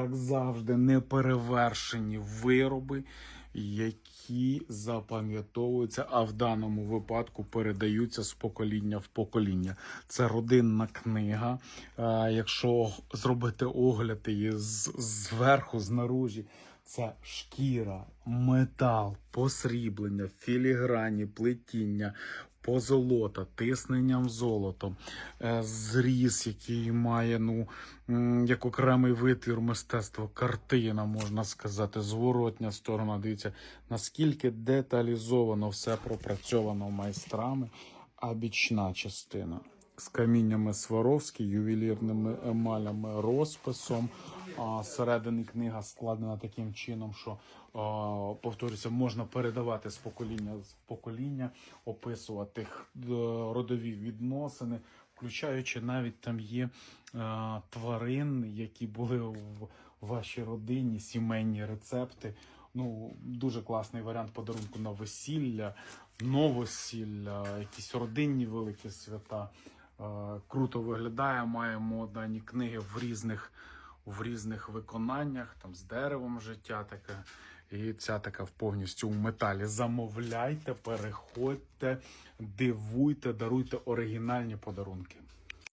як завжди, неперевершені вироби, які запам'ятовуються, а в даному випадку передаються з покоління в покоління. Це родинна книга. Е, Якщо зробити огляд її зверху, знаружі, це шкіра, метал, посріблення, філіграні, плетіння, позолота, тисненням золотом, е, зріз, який має ну, як окремий витвір мистецтва, картина, можна сказати, зворотня сторона. Дивіться, наскільки деталізовано все пропрацьовано майстрами, а бічна частина. З каміннями Сваровські, ювелірними емалями, розписом. А середини книга складена таким чином, що повторюся, можна передавати з покоління в покоління, описувати е, родові відносини, включаючи навіть там є е, тварин, які були в вашій родині, сімейні рецепти. Ну, дуже класний варіант подарунку на весілля, новосілля, якісь родинні великі свята. Е, Круто виглядає. Маємо дані книги в різних, в різних виконаннях, там з деревом життя таке. І ця така повністю в металі. Замовляйте, переходьте, дивуйте, даруйте оригінальні подарунки.